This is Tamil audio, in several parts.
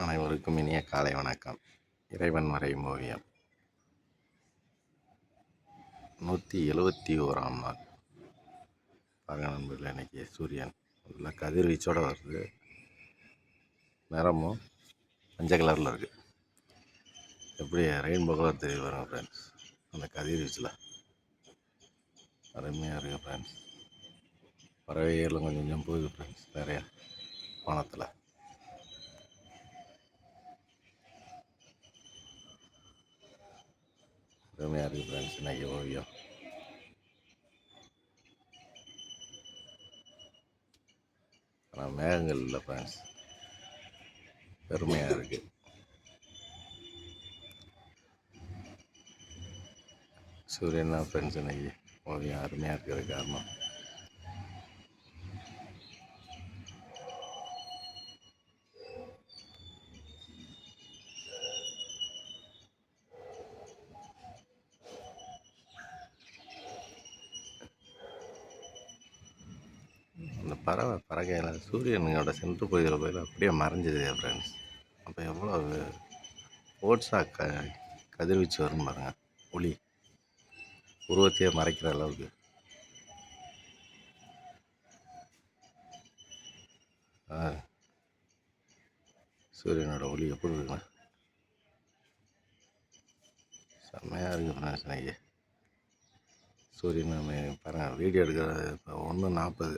அனைவருக்கும் இனிய காலை வணக்கம். இறைவன் வரையும் ஓவியம். நூற்றி எழுவத்தி ஓராம் நாள். பாருங்க நண்பர்கள் இன்னைக்கு சூரியன். அதில் கதிர்வீச்சோடு வருது. நிறமும் மஞ்சள் கலரில் இருக்குது எப்படி ரெயின்போ கலர் தெரிய வரும் ஃப்ரெண்ட்ஸ் அந்த கதிர்வீச்சில். அருமையாக இருக்குது ஃப்ரெண்ட்ஸ் பறவைகளும் கொஞ்சம் கொஞ்சம் போகுது ஃப்ரெண்ட்ஸ் நிறையா வானத்தில். அருமையாக இருக்குது ஃப்ரெண்ட்ஸ் இன்னைக்கு ஓவியம் ஆனால் மேகங்கள் இல்லை ஃப்ரெண்ட்ஸ் பெருமையாக இருக்குது சூரியன் தான் ஃப்ரெண்ட்ஸ் இன்னைக்கு. ஓவியம் அருமையாக இருக்கிறது காரணம். பறவை பறக்கையில் சூரியனோட சென்று பகுதியில் போய் அப்படியே மறைஞ்சிது ஃப்ரெண்ட்ஸ் அப்போ எவ்வளோ ஓட்ஸாக க கதிர்வீச்சு வரும் பாருங்க. ஒளி. உருவத்தையே மறைக்கிற அளவுக்கு. ஆ. சூரியனோட ஒளி எப்படி இருக்குங்க? செம்மையாக இருக்குது ஃப்ரெண்ட்ஸ் இன்னைக்கு. சூரியன் நம்ம பாருங்கள் வீடியோ எடுக்கிற இப்போ ஒன்று நாற்பது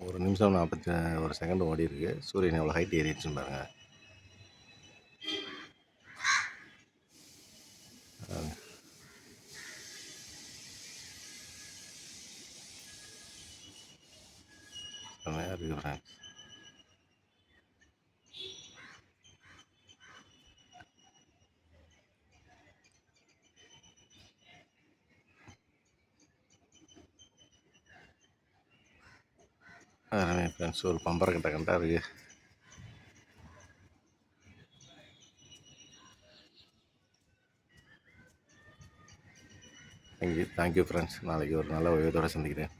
ஒரு நிமிஷம் நாற்பத்தி ஒரு செகண்ட் ஓடி இருக்கு. சூரியன் எவ்வளோ ஹைட் ஏறிடுச்சுன்னு பாருங்க. பாருங்க. செம்மையாக இருக்குது ஃப்ரெண்ட்ஸ் அருமை ஃப்ரெண்ட்ஸ் ஒரு பம்பரை கட்ட கண்டா இருக்கு தேங்க்யூ தேங்க்யூ ஃப்ரெண்ட்ஸ் நாளைக்கு ஒரு நல்ல உயரத்தோடு சந்திக்கிறேன்.